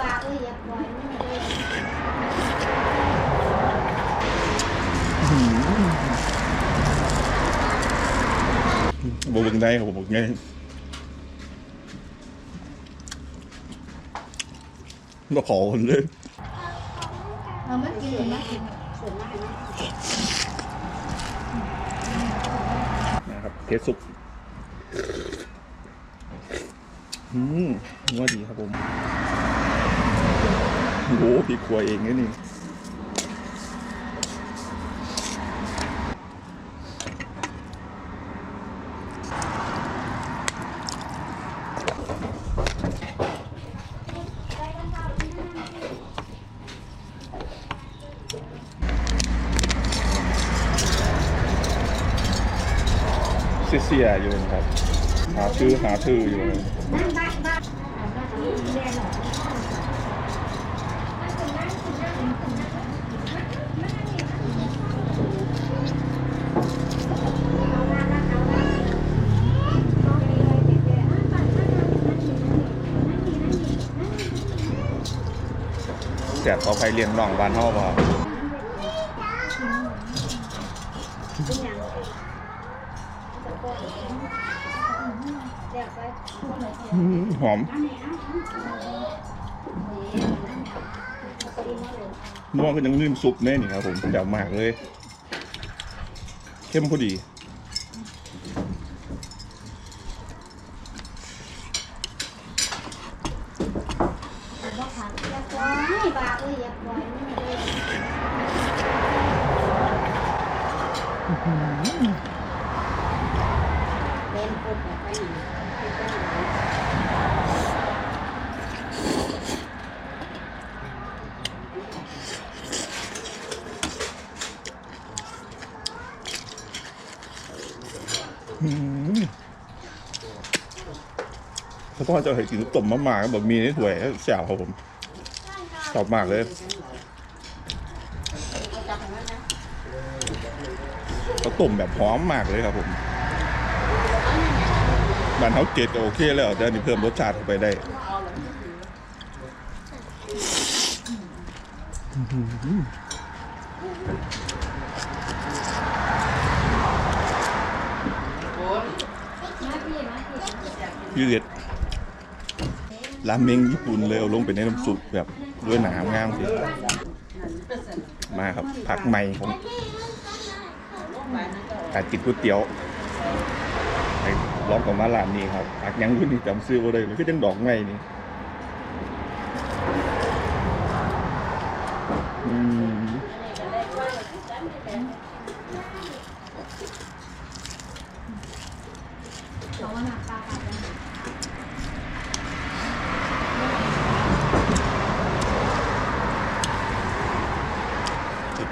บาเอ้ยอย่าปล่อยมันเลยบเบิ่งได้ครับผมบอกไงมาขอคนเลยเอามากินมากินส่วนมากนะครับเทสซุปอืมนัวดีครับผม โอ้โหพี่ครัวเองนี่นี่เสียอยู่นะครับ หาชื่อหาชื่ออยู่ จากเขาไปเรียงน้องบ้านเฮาบ่หอมนัวก็ยังลืมซุปแน่นี่ครับผมเดามากเลย เข้มพอดี ล่อยบาเอ้ยอย่าปล่อยมันเลยเล่นปุ๊บแบบนอืมเขาต้อจะให้กินต้มมะม่ากับแบบมีในถ้วยแซ่บครับผม ชอบมากเลยเขาต้มแบบหอมมากเลยครับผมบ้านเขาเกตก็โอเคแล้วแต่อันนี่เพิ่มรสชาติเข้าไปได้ยืดราเมงญี่ปุ่นเลยเอาลงไปในน้ำซุปแบบ ด้วยหนามงามสิมาครับผักใหม่ผมอารกิตก๋วยเตี๋ยวไปร้องกับมาลานนี้ครับผักยังรุ่นนี้จำซื้อบ่ได้เลยคือจังดอกไงนี่อืม เอาหน้าปลาปลา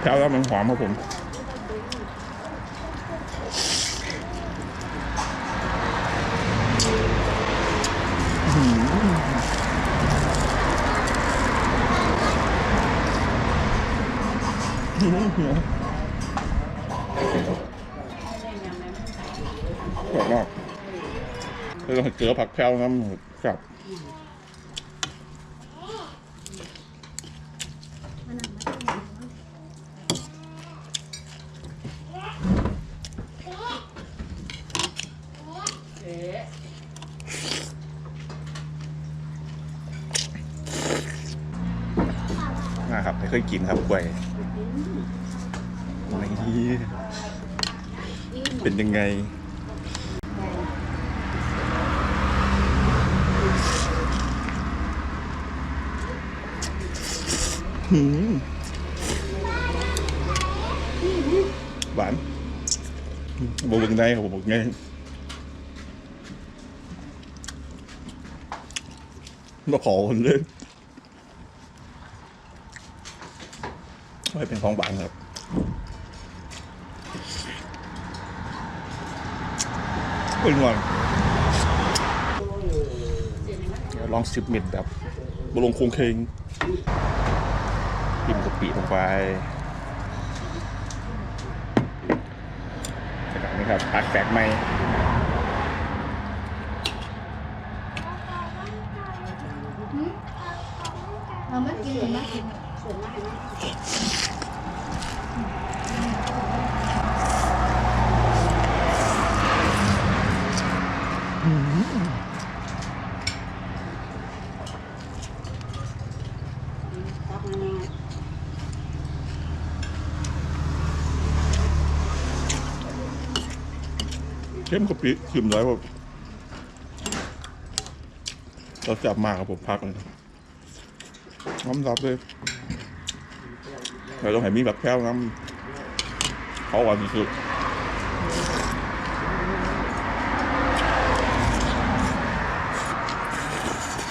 แถวแล้วมันหอมครับผมกรอบมากเราเจอผักแพรวน้ำครับ นะครับไม่เคยกินครับกล้วยนี่เป็นยังไงหวานบเบิ่งได้ครับผมบอกไง มาขอคนเลยไว้เป็นของหวานครับเป็นหวานลองสิบเม็ดแบบบลงคงเคงพิมกะปิลงไปจากนี้ครับผักแฝกไหม เราไม่กินเลยนะกินส่วนมากนะเข้มกะปิชิมร้อยแบบเราจับมากครับผมพักเลย น้ำซับเลยเราต้องให้มีแบบแก้วน้ำเขาหวานสุด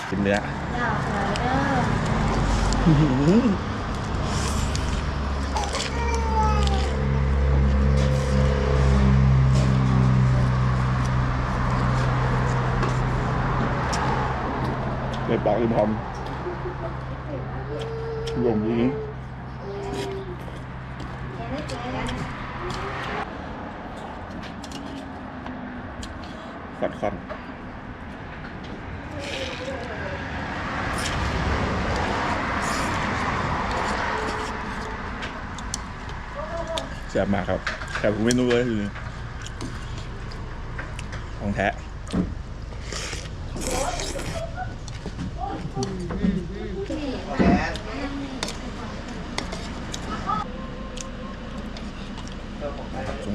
กินเนื้อไรเดอร์ในปากริมพอม รวมนี้ขัดขันแซ่บมากครับแซ่บทุกเมนูเลยคือของแท้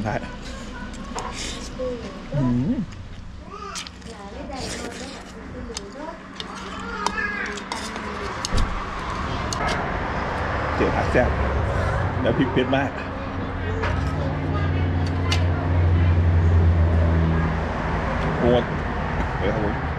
ได้เจ๋อผักแซ่บแล้วพริกเผ็ดมากโคตรเลยครับผม